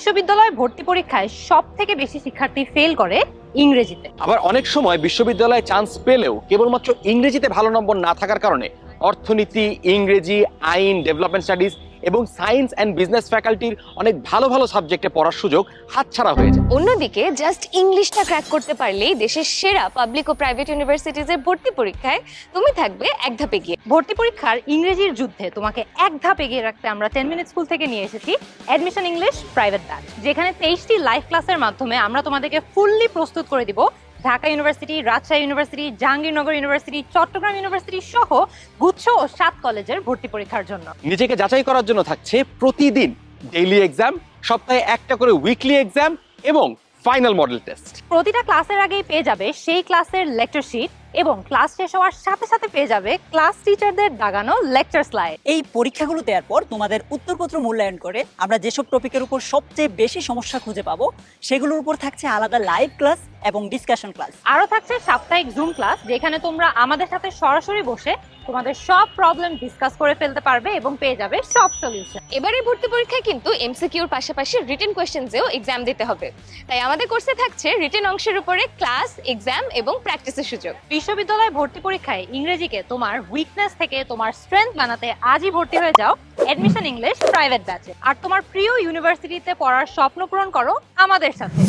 বিশ্ববিদ্যালয় ভর্তি পরীক্ষায় সব থেকে বেশি শিক্ষার্থী ফেল করে ইংরেজিতে। আবার অনেক সময় বিশ্ববিদ্যালয়ে চান্স পেলেও কেবলমাত্র ইংরেজিতে ভালো নম্বর না থাকার কারণে অর্থনীতি, ইংরেজি, আইন ডেভেলপমেন্ট স্টাডিজ এবং সায়েন্স অ্যান্ড বিজনেস ফ্যাকাল্টির অনেক ভালো ভালো সাবজেক্টে পড়ার সুযোগ হাতছাড়া হয়ে যায়। অন্যদিকে জাস্ট ইংলিশটা ক্র্যাক করতে পারলেই দেশের সেরা পাবলিক ও প্রাইভেট ইউনিভার্সিটিজের ভর্তি পরীক্ষায় তুমি থাকবে এক ধাপে গিয়ে ভর্তি পরীক্ষার ইংরেজির যুদ্ধে তোমাকে এক ধাপ এগিয়ে রাখতে আমরা টেন মিনিট স্কুল থেকে নিয়ে এসেছি অ্যাডমিশন ইংলিশ প্রাইভেট ব্যাচ যেখানে তেইশটি লাইভ ক্লাসের মাধ্যমে আমরা তোমাদেরকে ফুললি প্রস্তুত করে দিব Dhaka University Rajshahi University Jahangirnagar University Chittagong University সহ গুচ্ছ ও সাত কলেজের ভর্তি পরীক্ষার জন্য। নিজেকে যাচাই করার জন্য থাকছে প্রতিদিন ডেইলি এক্সাম সপ্তাহে একটা করে উইকলি এক্সাম এবং ফাইনাল মডেল টেস্ট প্রতিটা ক্লাসের আগেই পেয়ে যাবে সেই ক্লাসের লেকচার শিট এবং ক্লাস শেষ হওয়ার সাথে সাথে পেয়ে যাবে ক্লাস টিচারদের দাগানো লেকচার স্লাইড এই পরীক্ষাগুলো দেওয়ার পর তোমাদের উত্তরপত্র মূল্যায়ন করে আমরা যেসব টপিকের উপর সবচেয়ে বেশি সমস্যা খুঁজে পাবো সেগুলোর উপর থাকছে আলাদা লাইভ ক্লাস এবং ডিসকাশন ক্লাস আরও থাকছে সাপ্তাহিক জুম ক্লাস যেখানে তোমরা আমাদের সাথে সরাসরি বসে তোমাদের সব প্রবলেম ডিসকাস করে ফেলতে পারবে এবং পেয়ে যাবে সব সলিউশন এবারের ভর্তি পরীক্ষায় কিন্তু এমসিকিউর পাশাপাশি রিটেন কোয়েশ্চেন্সেও এক্সাম দিতে হবে। তাই আমাদের কোর্সে থাকছে রিটেন অংশের উপরে ক্লাস এক্সাম এবং প্র্যাকটিসের সুযোগ। বিশ্ববিদ্যালয় ভর্তি পরীক্ষায় ইংরেজিকে তোমার উইকনেস থেকে তোমার স্ট্রেংথ বানাতে আজই ভর্তি হয়ে যাও অ্যাডমিশন ইংলিশ প্রাইভেট ব্যাচে আর তোমার প্রিয় ইউনিভার্সিটিতে পড়ার স্বপ্ন পূরণ করো আমাদের সাথে।